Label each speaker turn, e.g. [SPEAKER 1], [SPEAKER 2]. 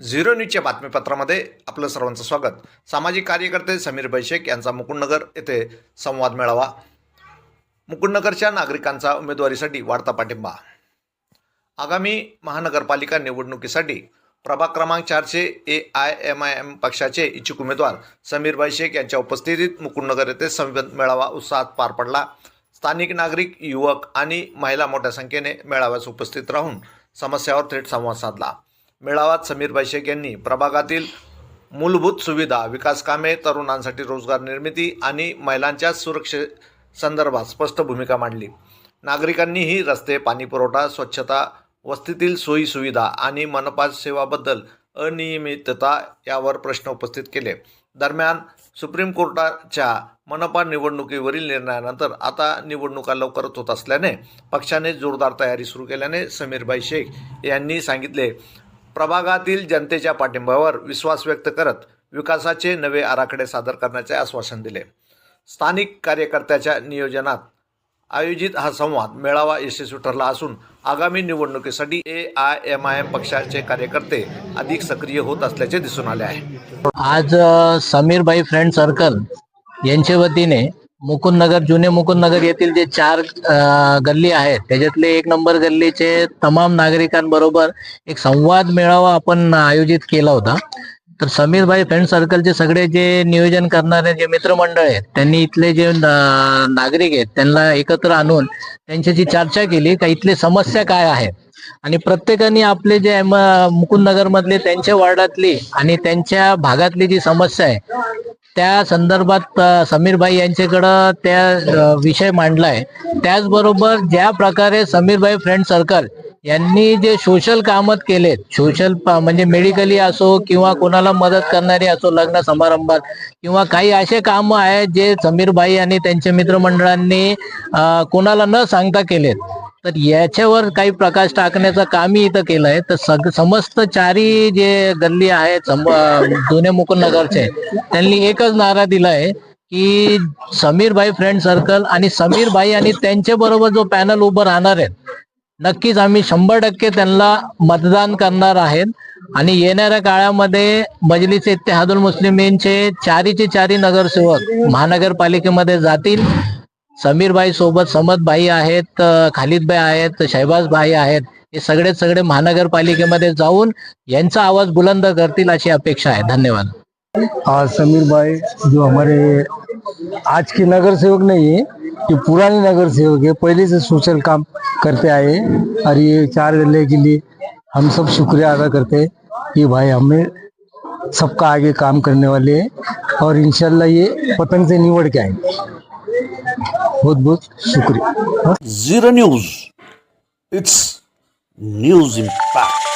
[SPEAKER 1] Zero न्यूजच्या बातमीपत्रामध्ये आपलं सर्वांचं स्वागत. सामाजिक कार्यकर्ते समीर बैशेख यांचा मुकुंदनगर येथे संवाद मेळावा. मुकुंदनगरच्या नागरिकांचा उमेदवारीसाठी वाढता पाठिंबा. आगामी महानगरपालिका निवडणुकीसाठी प्रभाग क्रमांक चारचे A I M I M पक्षाचे इच्छुक उमेदवार समीर बैशेख यांच्या उपस्थितीत मुकुंदनगर येथे संवाद मेळावा उत्साहात पार पडला. स्थानिक नागरिक युवक आणि महिला मोठ्या संख्येने मेळाव्यास उपस्थित राहून समस्यावर थेट संवाद साधला. मेळाव्यात समीर बैशेख यांनी प्रभागातील मूलभूत सुविधा विकास कामे तरुणांसाठी रोजगार निर्मिती आणि महिलांच्या सुरक्षे संदर्भात स्पष्ट भूमिका मांडली. नागरिकांनीही रस्ते पाणीपुरवठा स्वच्छता वस्तीतील सोयीसुविधा आणि मनपा सेवाबद्दल अनियमितता यावर प्रश्न उपस्थित केले. दरम्यान सुप्रीम कोर्टाच्या मनपा निवडणुकीवरील निर्णयानंतर आता निवडणुका लवकरच होत असल्याने पक्षाने जोरदार तयारी सुरू केल्याने समीरभाई शेख यांनी सांगितले प्रभागातील जनतेच्या पाठिंब्यावर विश्वास व्यक्त करत विकासाचे नवे आराखडे सादर करण्याचे आश्वासन दिले. स्थानिक कार्यकर्त्याच्या नियोजनात आयोजित हा संवाद मेळावा यशस्वी ठरला असून आगामी निवडणुकीसाठी A I M I M पक्षाचे कार्यकर्ते अधिक सक्रिय होत असल्याचे दिसून आले आहे.
[SPEAKER 2] आज समीरबाई फ्रेंड सर्कल यांच्या वतीने मुकुंदनगर जुने मुकुंदनगर येथील जे चार अ, गल्ली आहेत त्याच्यातले एक नंबर गल्लीचे तमाम नागरिकांबरोबर एक संवाद मेळावा आपण आयोजित केला होता. तर समीरबाई फ्रेंड सर्कलचे सगळे जे नियोजन करणारे जे मित्रमंडळ आहेत त्यांनी इथले जे ना- नागरिक आहेत त्यांना एकत्र आणून त्यांच्याशी चर्चा केली का इथले समस्या काय आहेत? आणि प्रत्येकाने आपले जे मुकुंदनगर मधले त्यांच्या वार्डातली आणि त्यांच्या भागातली जी समस्या आहे त्या संदर्भात समीरबाई यांच्याकडं त्या विषय मांडलाय. त्याचबरोबर ज्या प्रकारे समीरबाई फ्रेंड सर्कल यांनी जे सोशल कामत केलेत सोशल म्हणजे मेडिकली असो किंवा कोणाला मदत करणारी असो लग्न समारंभात किंवा काही असे काम आहेत जे समीरबाई आणि त्यांच्या मित्रमंडळांनी कोणाला न सांगता केलेत तर याच्यावर काही प्रकाश टाकण्याचं कामही इथं केलंय. तर सग समस्त चारी जे गल्ली आहेत सम- जुने मुकुंदनगरचे त्यांनी एकच नारा दिलाय की समीरबाई फ्रेंड सर्कल आणि समीरबाई आणि त्यांच्या बरोबर जो पॅनल उभं राहणार आहेत नक्कीच आम्ही शंभर टक्के त्यांना मतदान करणार आहेत. आणि येणाऱ्या काळामध्ये मजलिस इत्तेहादुल मुस्लिमींचे चारीचे चारी नगरसेवक महानगरपालिकेमध्ये जातील. समीरबाई सोबत समतबाई आहेत खालिदबाई आहेत शहबाजबाई आहेत हे सगळे सगळे महानगरपालिकेमध्ये जाऊन यांचा आवाज बुलंद करतील अशी अपेक्षा आहे. धन्यवाद.
[SPEAKER 3] समीरबाई समीर भाई जो हमारे आज के नगर सेवक नहीं है ये पुराने नगर सेवक है पहले से सोशल काम करते आए और ये चार गले के लिए हम सब शुक्रिया अदा करते हैं कि भाई हमें सबका आगे काम करने वाले हैं और इंशाल्लाह ये पतंग से निवड़ के आएंगे। बहुत बहुत शुक्रिया
[SPEAKER 4] Zero News. It's News Impact.